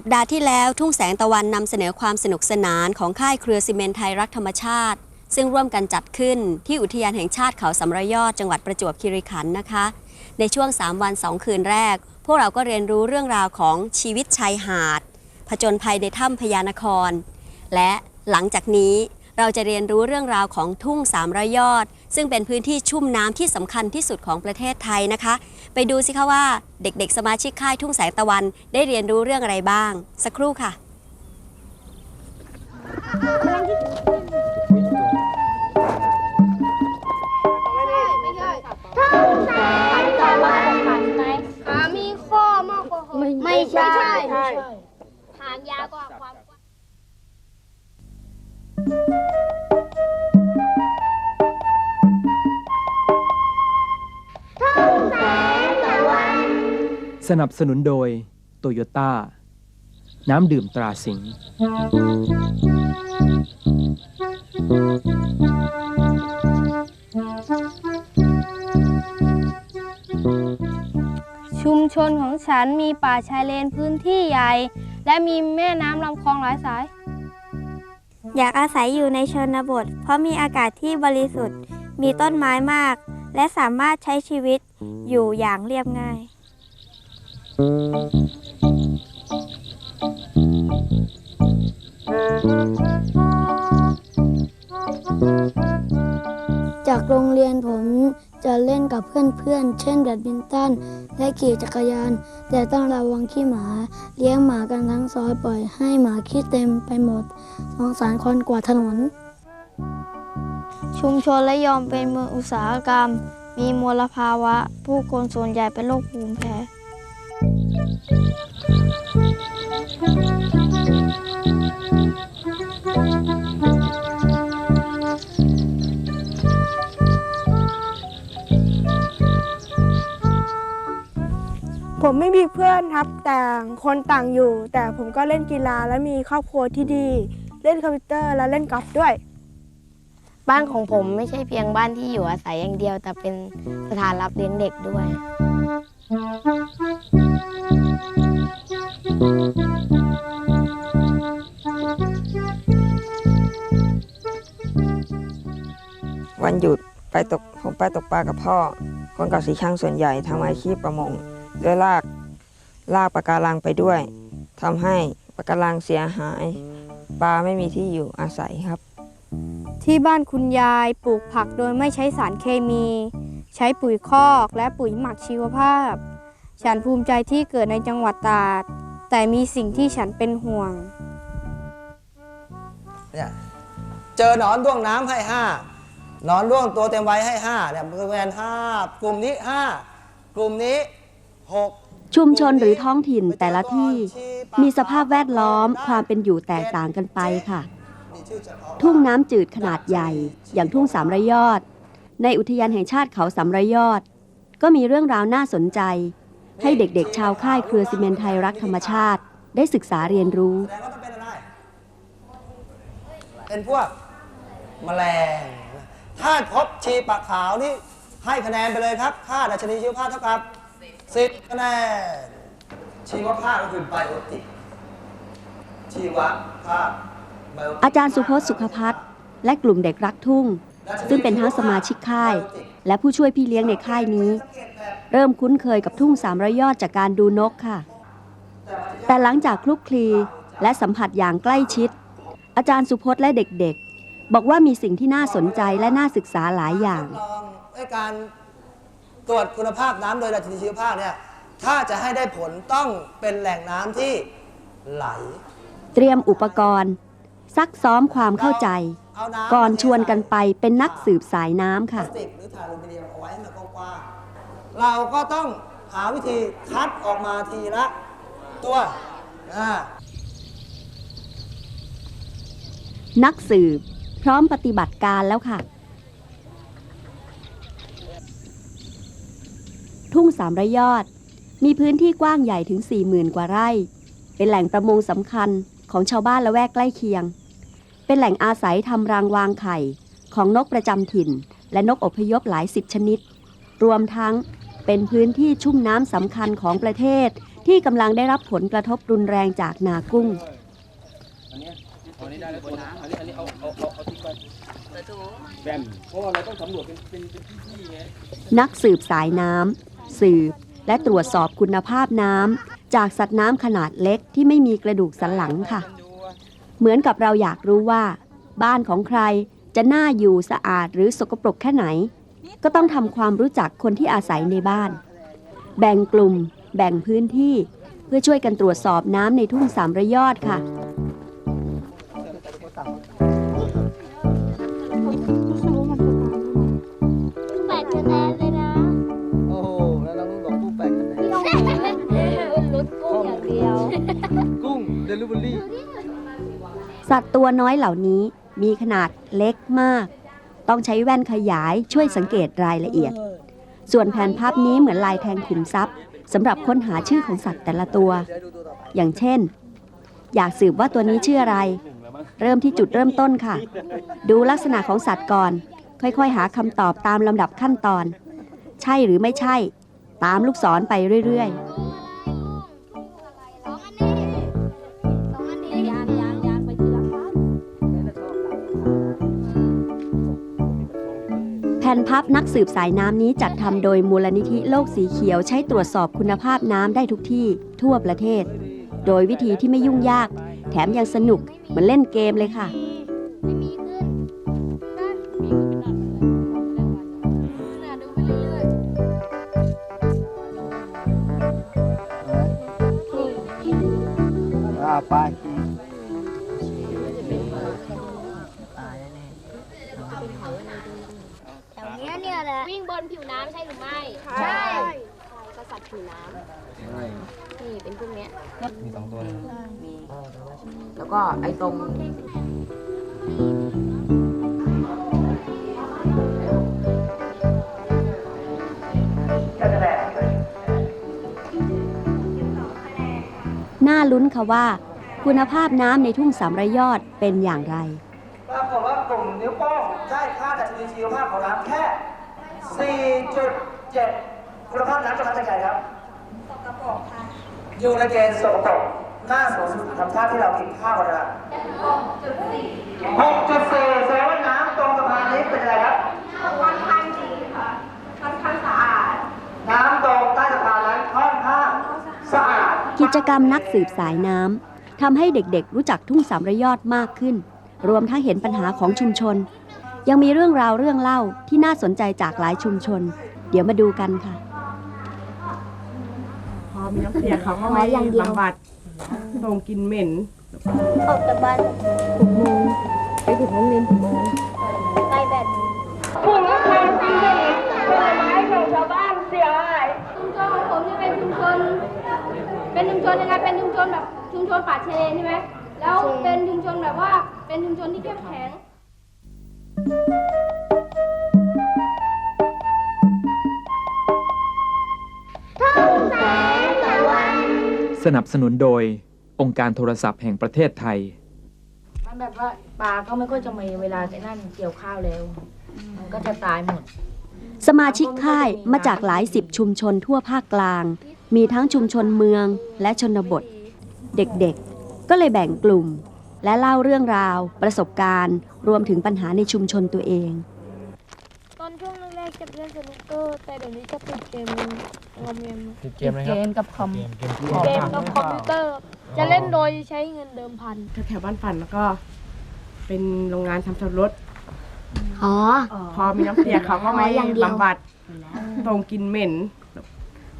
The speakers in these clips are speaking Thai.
สัปดาห์ที่แล้วทุ่งแสงตะวันนำเสนอความสนุกสนานของค่ายเครือซีเมนไทยรักธรรมชาติ ซึ่งร่วมกันจัดขึ้นที่อุทยานแห่งชาติเขาสำระยอดจังหวัดประจวบคีรีขันธ์นะคะ ในช่วง 3 วัน 2 คืนแรก พวกเราก็เรียนรู้เรื่องราวของชีวิตชายหาด ผจญภัยในถ้ำพญานคร และหลังจากนี้เราจะเรียนรู้เรื่องราวของทุ่งสามร้อยอด ซึ่งเป็นพื้นที่ชุ่มน้ำที่สำคัญที่สุดของประเทศไทยนะคะ ไปดูสิคะว่าเด็กๆ สมาชิกค่ายทุ่งแสงตะวันได้เรียนรู้เรื่องอะไรบ้าง สักครู่ค่ะหามีข้อมากกว่าไม่ใช่ สนับสนุนโดยโตโยต้าน้ำดื่มตราสิงห์ชุมชนของฉันมีป่าชายเลนพื้นที่ใหญ่ และมีแม่น้ำลำคลองหลายสาย อยากอาศัยอยู่ในชนบท เพราะมีอากาศที่บริสุทธิ์ มีต้นไม้มาก และสามารถใช้ชีวิตอยู่อย่างเรียบง่าย จากโรงเรียนผมจะเล่นกับเพื่อนๆ เช่นแบดมินตัน และขี่จักรยาน แต่ต้องระวังขี้หมา เลี้ยงหมากันทั้งซอยปล่อยให้หมาขี้เต็มไปหมด สงสารคนกว่าถนน ชุมชนและยอมเป็นเมืองอุตสาหกรรม มีมลภาวะ ผู้คนส่วนใหญ่เป็นโรคภูมิแพ้ ผมไม่มีเพื่อนครับแต่างคนต่างอยู่ แต่ผมก็เล่นกีฬาและมีครอบครัวที่ดี เล่นคอมพิวเตอร์และเล่นกอล์ฟด้วย บ้านของผมไม่ใช่เพียงบ้านที่อยู่อาศัยอย่างเดียว แต่เป็นสถานรับเลี้ยงเด็กด้วย วันหยุดไปตกผมไปตกปลากับพ่อ คนเก่าสีช่างส่วนใหญ่ทำอาชีพประมงด้วยลากลากปะการังไปด้วยทำให้ปะการังเสียหาย ปลาไม่มีที่อยู่อาศัยครับ ที่บ้านคุณยายปลูกผักโดยไม่ใช้สารเคมี ใช้ปุ๋ยคอกและปุ๋ยหมักชีวภาพ ฉันภูมิใจที่เกิดในจังหวัดตราด แต่มีสิ่งที่ฉันเป็นห่วง เนี่ยเจอหนอนด้วงน้ำให้ห้าหนอนด้วงตัวเต็มวัยให้ห้าเนี่ยบริเวณห้ากลุ่มนี้ห้ากลุ่มนี้หกชุมชนหรือท้องถิ่นแต่ละที่มีสภาพแวดล้อมความเป็นอยู่แตกต่างกันไปค่ะ ทุ่งน้ำจืดขนาดใหญ่ อย่างทุ่งสามระยอด ในอุทยานแห่งชาติเขาสามระยอด ก็มีเรื่องราวน่าสนใจ ให้เด็กๆ ชาวค่ายเครือซีเมนต์ไทยรักธรรมชาติ ได้ศึกษาเรียนรู้ แสดงว่าต้องเป็นอะไร เป็นพวกแมลงถ้าพบชีปะขาวนี่ให้คะแนนไปเลยครับ ค่าดัชนีชีวภาพเท่ากับ10คะแนน ชีวภาพก็คือไบโอติก ชีวภาพ biotic อาจารย์สุพจน์สุขพัฒน์และกลุ่มเด็กรักทุ่ง ซึ่งเป็นทั้งสมาชิกค่าย และผู้ช่วยพี่เลี้ยงในค่ายนี้ เริ่มคุ้นเคยกับทุ่งสามร้อยยอดจากการดูนกค่ะ แต่หลังจากคลุกคลีและสัมผัสอย่างใกล้ชิด อาจารย์สุพจน์และเด็กๆ บอกว่ามีสิ่งที่น่าสนใจและน่าศึกษาหลายอย่างทดลองด้วยการตรวจคุณภาพน้ำโดยดัชนีชีวภาพเนี่ยถ้าจะให้ได้ผลต้องเป็นแหล่งน้ำที่ไหล เตรียมอุปกรณ์ ซักซ้อมความเข้าใจเอาน้ำก่อนชวนกันไปเป็นนักสืบสายน้ำพลาค่ะสติกหรือถ่านอลูมิเนียมเอาไว้ให้มันกว้างๆ เราก็ต้องหาวิธีคัดออกมาทีละ ตัวอ่านักสืบพร้อมปฏิบัติการแล้วค่ะ ทุ่งสามระยอด มีพื้นที่กว้างใหญ่ถึง 40,000 กว่าไร่ เป็นแหล่งประมงสำคัญของชาวบ้านละแวกใกล้เคียง เป็นแหล่งอาศัยทำรังวางไข่ของนกประจำถิ่น และนกอพยพหลายสิบชนิด รวมทั้ง เป็นพื้นที่ชุ่มน้ำสำคัญของประเทศ ที่กำลังได้รับผลกระทบรุนแรงจากนากุ้งนักสืบสายน้ำสืบและตรวจสอบคุณภาพน้ำจากสัตว์น้ำขนาดเล็กที่ไม่มีกระดูกสันหลังค่ะ เหมือนกับเราอยากรู้ว่า บ้านของใครจะน่าอยู่สะอาดหรือสกปรกแค่ไหน ก็ต้องทำความรู้จักคนที่อาศัยในบ้าน แบ่งกลุ่ม แบ่งพื้นที่ เพื่อช่วยกันตรวจสอบน้ำในทุ่งสามระยอดค่ะ แปดคะแนนเลยนะโอ้โหแล้วน้องนุ่นบอกกุ้งแปลกคะแนนลุ้นกุ้งอย่างเดียว กุ้งเดลิเวอรี่สัตว์ตัวน้อยเหล่านี้มีขนาดเล็กมาก ต้องใช้แว่นขยายช่วยสังเกตรายละเอียด ส่วนแผนภาพนี้เหมือนลายแทงขุมทรัพย์สำหรับค้นหาชื่อของสัตว์แต่ละตัว อย่างเช่น อยากสืบว่าตัวนี้ชื่ออะไร เริ่มที่จุดเริ่มต้นค่ะ ดูลักษณะของสัตว์ก่อน ค่อยๆ หาคำตอบตามลำดับขั้นตอน ใช่หรือไม่ใช่ ตามลูกศรไปเรื่อยๆ ผ่นพับนักสืบสายน้ำนี้จัดทำโดยมูลนิธิโลกสีเขียวใช้ตรวจสอบคุณภาพน้ำได้ทุกที่ทั่วประเทศ โดยวิธีที่ไม่ยุ่งยาก แถมยังสนุกเหมือนเล่นเกมเลยค่ะ แล้วก็ไอ้ตรงน่าลุ้นค่ะว่า คุณภาพน้ำในทุ่งสามระยอดเป็นอย่างไรปรากฏว่ากลุ่มนิ้วโป้งได้ค่าดัชนีชีวภาพของน้ำแค่ 4.7 คุณภาพน้ำจะมาจากไหนครับ สกปรกค่ะ อยู่ในเกณฑ์สกปรก หน้าสวนธรรมชาติที่เรากินข้าวกันนะ6.4แสดงว่าน้ำตรงสะพานนี้เป็นอะไรครับ ค่อนข้างดีค่ะค่อนข้างสะอาด น้ำตรงใต้สะพานนั้นค่อนข้างสะอาด กิจกรรมนักสืบสายน้ำทำให้เด็กๆ รู้จักทุ่งสามระยอดมากขึ้น รวมทั้งเห็นปัญหาของชุมชน ยังมีเรื่องราวเรื่องเล่าที่น่าสนใจจากหลายชุมชน เดี๋ยวมาดูกันค่ะ พอมีน้ำเสียเขาก็ไม่บำบัด ส่งกลินเหม็นออกจากบ้านหกโมงไปถึงโรงเรียนหกโมงไปแบบชุมชนของผมจะเป็นชุมชน เป็นชุมชนยังไงเป็นชุมชนแบบชุมชนป่าชายเลนใช่ไหมแล้วเป็นชุมชนแบบว่าเป็นชุมชนที่เข้มแข็งสนับสนุนโดย องค์การโทรศัพท์แห่งประเทศไทย มันแบบว่าปลาก็ไม่ค่อยจะมีเวลาไอ้นั่นเกี่ยวข้าวแล้ว มันก็จะตายหมด สมาชิกค่ายมาจากหลายสิบชุมชนทั่วภาคกลาง มีทั้งชุมชนเมืองและชนบท เด็กๆ ก็เลยแบ่งกลุ่ม และเล่าเรื่องราว ประสบการณ์ รวมถึงปัญหาในชุมชนตัวเอง ตอนช่วงแรกๆ จะเล่นสนุกเกอร์แต่เดี๋ยวนี้จะติดเกมงอมเงมติดเกมเกมกับคอมเกมกับคอมพิวเตอร์ จะเล่นโดยใช้เงินเดิมพัน แถวบ้านฝันแล้วก็เป็นโรงงานทำสับรถอ๋อ พอมีน้ำเสียเขาก็ไม่อ๋ออย่างเดียว บำบัดตรงกินเหม็น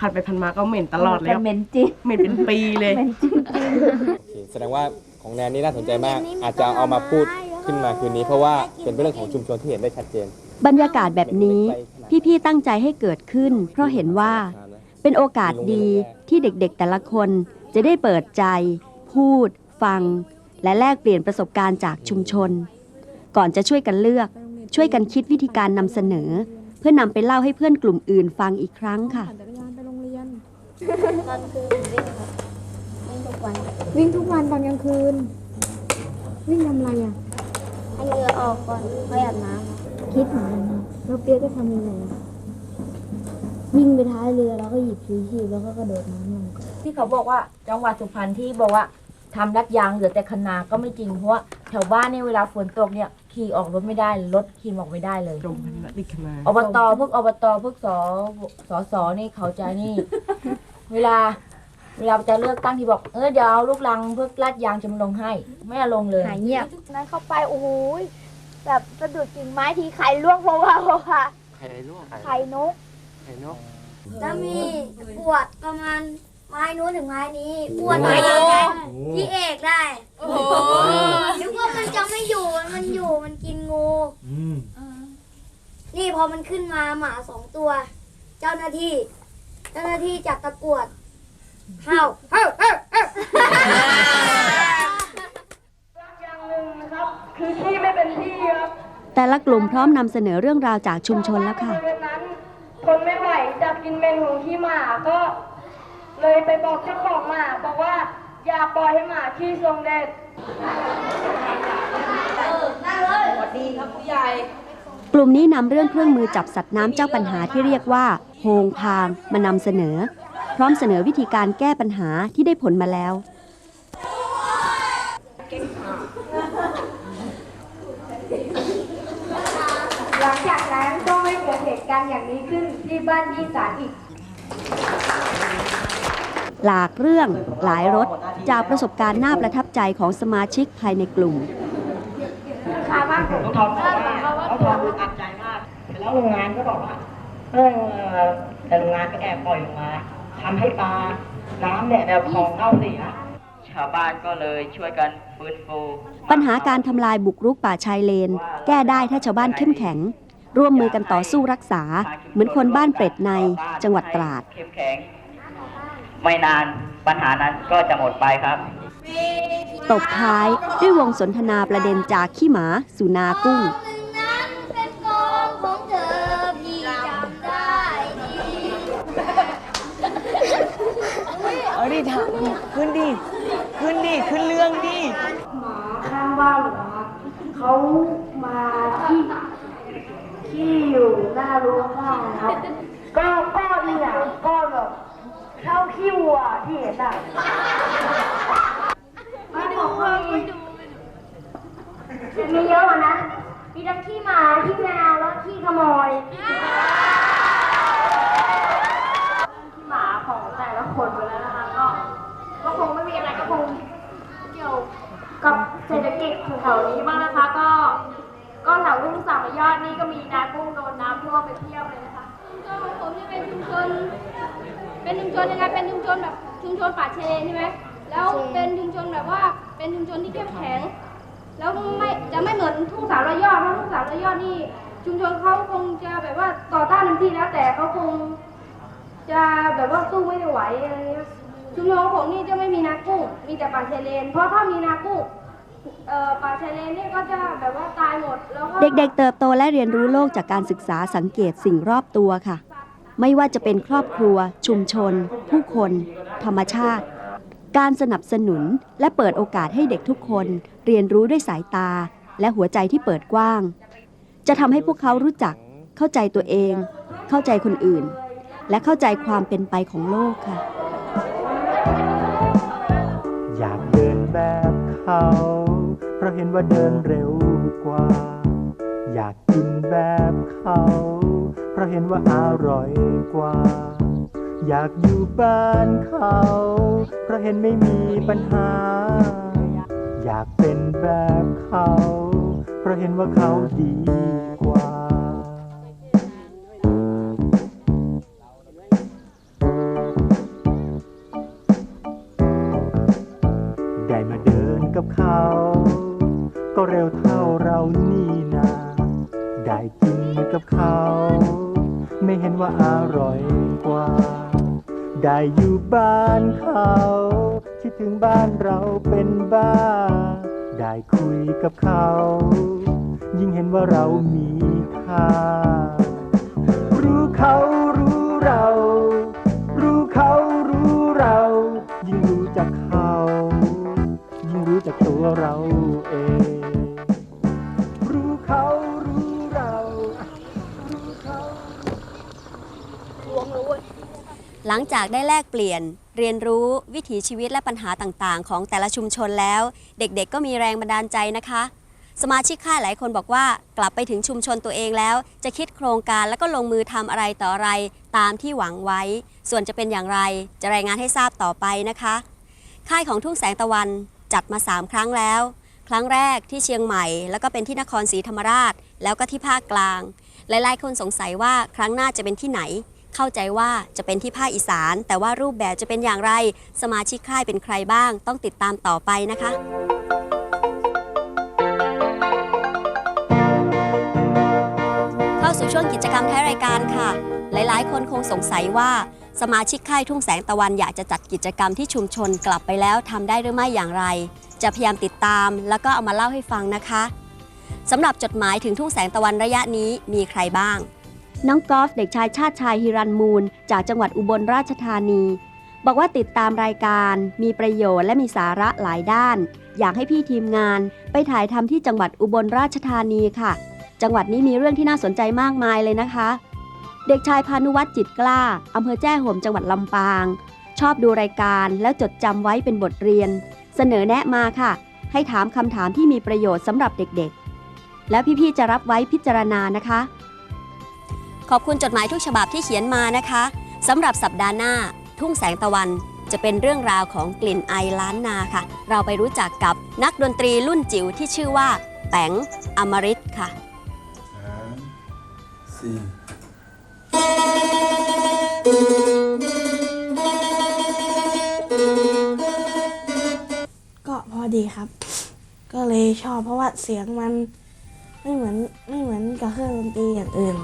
ผัดไปพันมาก็เหม็นตลอดแล้ว เหม็นจริงเหม็นเป็นปีเลยแสดงว่าของแนนนี่น่าสนใจมาก อาจจะเอามาพูดขึ้นมาคืนนี้ เพราะว่าเป็นเรื่องของชุมชนที่เห็นได้ชัดเจน บรรยากาศแบบนี้ พี่ๆตั้งใจให้เกิดขึ้น เพราะเห็นว่าเป็นโอกาสดีที่เด็กๆแต่ละคนจะได้เปิดใจ พูด ฟัง และแลกเปลี่ยนประสบการณ์จากชุมชน ก่อนจะช่วยกันเลือก ช่วยกันคิดวิธีการนำเสนอ เพื่อนำไปเล่าให้เพื่อนกลุ่มอื่นฟังอีกครั้งค่ะจักรยานไปโรงเรียนตอนคืนวิ่งครับวิ่งทุกวันวิ่งทุกวันตอนกลางคืน วิ่งทำอะไรอะให้เหงื่อออกก่อนค่อยอาบน้ำ ครับคิดเหมือนกันครับแล้วเปียกก็ทำยังไงอะวิ่งไปท้ายเรือแล้วก็หยิบชูชีพแล้วก็กระโดดน้ำลงที่เขาบอกว่าจังหวัดสุพรรณที่บอกว่าทำรัดยางเหลือแต่คณาก็ไม่จริงเพราะว่าแถวบ้านเนี่ยเวลาฝนตกเนี่ยขี่ออกรถไม่ได้รถขี่ออกไม่ได้เลยตรงคณะติดคณะอบตพวกอบตพวกสสสนี่เขาจะนี่ เวลา เวลาจะเลือกตั้งที่บอกเออเดี๋ยวเอาลูกลังเพื่อลาดยางจะมาลงให้ ไม่เอาลงเลย หายเงียบนั้นเข้าไปโอ้โหย แบบสะดุดกิ่งไม้ทีไข่ร่วงเพราะว่าเพราะว่าไข่ลวกไข่นก ไข่นกแล้วมีปวดประมาณไม้นู้นถึงไม้นี้ปวดไม้เดียวกันพี่เอกได้นึกว่ามันจะไม่อยู่มันอยู่มันกินงูนี่พอมันขึ้นมาหมาสองตัว เจ้าหน้าที่ เจ้าหน้าที่จับตะกรวดเห่าเห่าเห่าเห่า แต่ละกลุ่มพร้อมนำเสนอเรื่องราวจากชุมชนแล้วค่ะทนไม่ไหวจะกินเมนของขี้หมาก็ เลยไปบอกเจ้าของหมาบอกว่าอย่าปล่อยให้หมาขี้ทรงเด็ดกลุ่มนี้นำเรื่องเครื่องมือจับสัตว์น้ำเจ้าปัญหาที่เรียกว่าโฮงพางมานำเสนอ พร้อมเสนอวิธีการแก้ปัญหาที่ได้ผลมาแล้ว หลังจากนั้นก็ไม่เกิดเหตุการณ์อย่างนี้ขึ้นที่บ้านยี่สานอีก หลากเรื่องหลายรสจากประสบการณ์น่าประทับใจของสมาชิกภายในกลุ่มแล้วโรงงานก็บอกว่า เออแต่โรงงานก็แอบปล่อยลงมาทำให้ปลา น้ำเนี่ยแนวคลองเน่าเสีย ชาวบ้านก็เลยช่วยกันฟื้นฟู ปัญหาการทำลายบุกรุกป่าชายเลน แก้ได้ถ้าชาวบ้านเข้มแข็ง ร่วมมือกันต่อสู้รักษา เหมือนคนบ้านเปร็ดในจังหวัดตราด เข้มแข็ง ไม่นานปัญหานั้นก็จะหมดไปครับ ตบท้ายด้วยวงสนทนาประเด็นจากขี้หมาสุนากุ้งนั้นเป็นกองของเธอพี่จำได้ดีเอาดิทขึ้นดิ ขึ้นดิ ขึ้นเรื่องดิข้างบ้านเหรอครับเขามาที่ที่อยู่ห น้ารั้วบ้านครับ ก็ก็เนี่ยก็แบบเท่าขี้วัวที่เห็นอะไม่ดูไม่ดูมีเยอะกว่านั้น มีทั้งขี้หมาขี้แมวแล้วขี้ขโมยขี้หมาของแต่ละคนไปแล้วนะคะก็ก็คงไม่มีอะไรก็คงเกี่ยวกับเศรษฐกิจแถวนี้บ้างนะคะก็ ก็แถวรุ่งสามยอดนี่ก็มีนากุ้งโดนน้ำท่วมไปเที่ยวเลยนะคะชุมชนของผมจะเป็นชุมชน เป็นชุมชนยังไงเป็นชุมชนแบบชุมชนป่าชายเลนใช่ไหมแล้วเป็นชุมชนแบบว่าเป็นชุมชนที่เข้มแข็ง แล้วไม่จะไม่เหมือนทุ่งสามร้อยอดเพราะทุ่งสามร้อยอดนี่ชุมชนเขาคงจะแบบว่าต่อต้านทันทีแล้วแต่เขาคง จะแบบว่าสู้ไม่ไหวอะไรเงี้ยชุมชนของผมนี่จะไม่มีนากุ้งมีแต่ป่าเชายเลน เพราะถ้ามีนากุ้ง เอ่อป่าชายเลนนี่ก็จะแบบว่าตายหมดแล้วก็เด็กๆเติบโตและเรียนรู้โลกจากการศึกษาสังเกตสิ่งรอบตัวค่ะ ไม่ว่าจะเป็นครอบครัว ชุมชน ผู้คน ธรรมชาติ การสนับสนุนและเปิดโอกาสให้เด็กทุกคน เรียนรู้ด้วยสายตา และหัวใจที่เปิดกว้าง จะทำให้พวกเขารู้จัก เข้าใจตัวเอง เข้าใจคนอื่น และเข้าใจความเป็นไปของโลกค่ะ อยากเดินแบบเขาเพราะเห็นว่าเดินเร็วกว่า อยากกินแบบเขา เพราะเห็นว่าอร่อยกว่า อยากอยู่บ้านเขา เพราะเห็นไม่มีปัญหา อยากเป็นแบบเขา เพราะเห็นว่าเขาดี ได้อยู่บ้านเขา คิดถึงบ้านเราเป็นบ้า ได้คุยกับเขา ยิ่งเห็นว่าเรามีค่า ลังจากได้แลกเปลี่ยน เรียนรู้วิถีชีวิตและปัญหาต่างๆ ของแต่ละชุมชนแล้ว เด็กๆก็มีแรงบันดาลใจนะคะ สมาชิกค่ายหลายคนบอกว่ากลับไปถึงชุมชนตัวเองแล้ว จะคิดโครงการแล้วก็ลงมือทำอะไรต่ออะไรตามที่หวังไว้ ส่วนจะเป็นอย่างไรจะรายงานให้ทราบต่อไปนะคะ ค่ายของทุ่งแสงตะวันจัดมา 3 ครั้งแล้ว ครั้งแรกที่เชียงใหม่ แล้วก็เป็นที่นครศรีธรรมราช แล้วก็ที่ภาคกลาง หลายๆ คนสงสัยว่าครั้งหน้าจะเป็นที่ไหน เข้าใจว่าจะเป็นที่ภาคอีสาน แต่ว่ารูปแบบจะเป็นอย่างไร สมาชิกค่ายเป็นใครบ้าง ต้องติดตามต่อไปนะคะเข้าสู่ช่วงกิจกรรมท้ายรายการค่ะ หลายๆ คนคงสงสัยว่า สมาชิกค่ายทุ่งแสงตะวันอยากจะจัดกิจกรรมที่ชุมชนกลับไปแล้วทำได้หรือไม่อย่างไร จะพยายามติดตามแล้วก็เอามาเล่าให้ฟังนะคะสำหรับจดหมายถึงทุ่งแสงตะวันระยะนี้มีใครบ้าง น้องกอล์ฟเด็กชายชาติชายฮิรันมูล จากจังหวัดอุบลราชธานี บอกว่าติดตามรายการ มีประโยชน์และมีสาระหลายด้าน อยากให้พี่ทีมงานไปถ่ายทำที่จังหวัดอุบลราชธานีค่ะ จังหวัดนี้มีเรื่องที่น่าสนใจมากมายเลยนะคะ เด็กชายพานุวัฒน์จิตกล้าอำเภอแจ้ห่มจังหวัดลำปาง ชอบดูรายการแล้วจดจำไว้เป็นบทเรียน เสนอแนะมาค่ะ ให้ถามคำถามที่มีประโยชน์สำหรับเด็กๆ แล้วพี่ๆจะรับไว้พิจารณานะคะ ขอบคุณจดหมายทุกฉบับที่เขียนมานะคะสำหรับสัปดาห์หน้า ทุ่งแสงตะวันจะเป็นเรื่องราวของกลิ่นไอล้านนาค่ะ เราไปรู้จักกับนักดนตรีรุ่นจิ๋วที่ชื่อว่าแปงอมริตค่ะสี่ก็พอดีครับ ก็เลยชอบเพราะว่าเสียงมันไม่เหมือนไม่เหมือนกับเครื่องดนตรีอย่างอื่น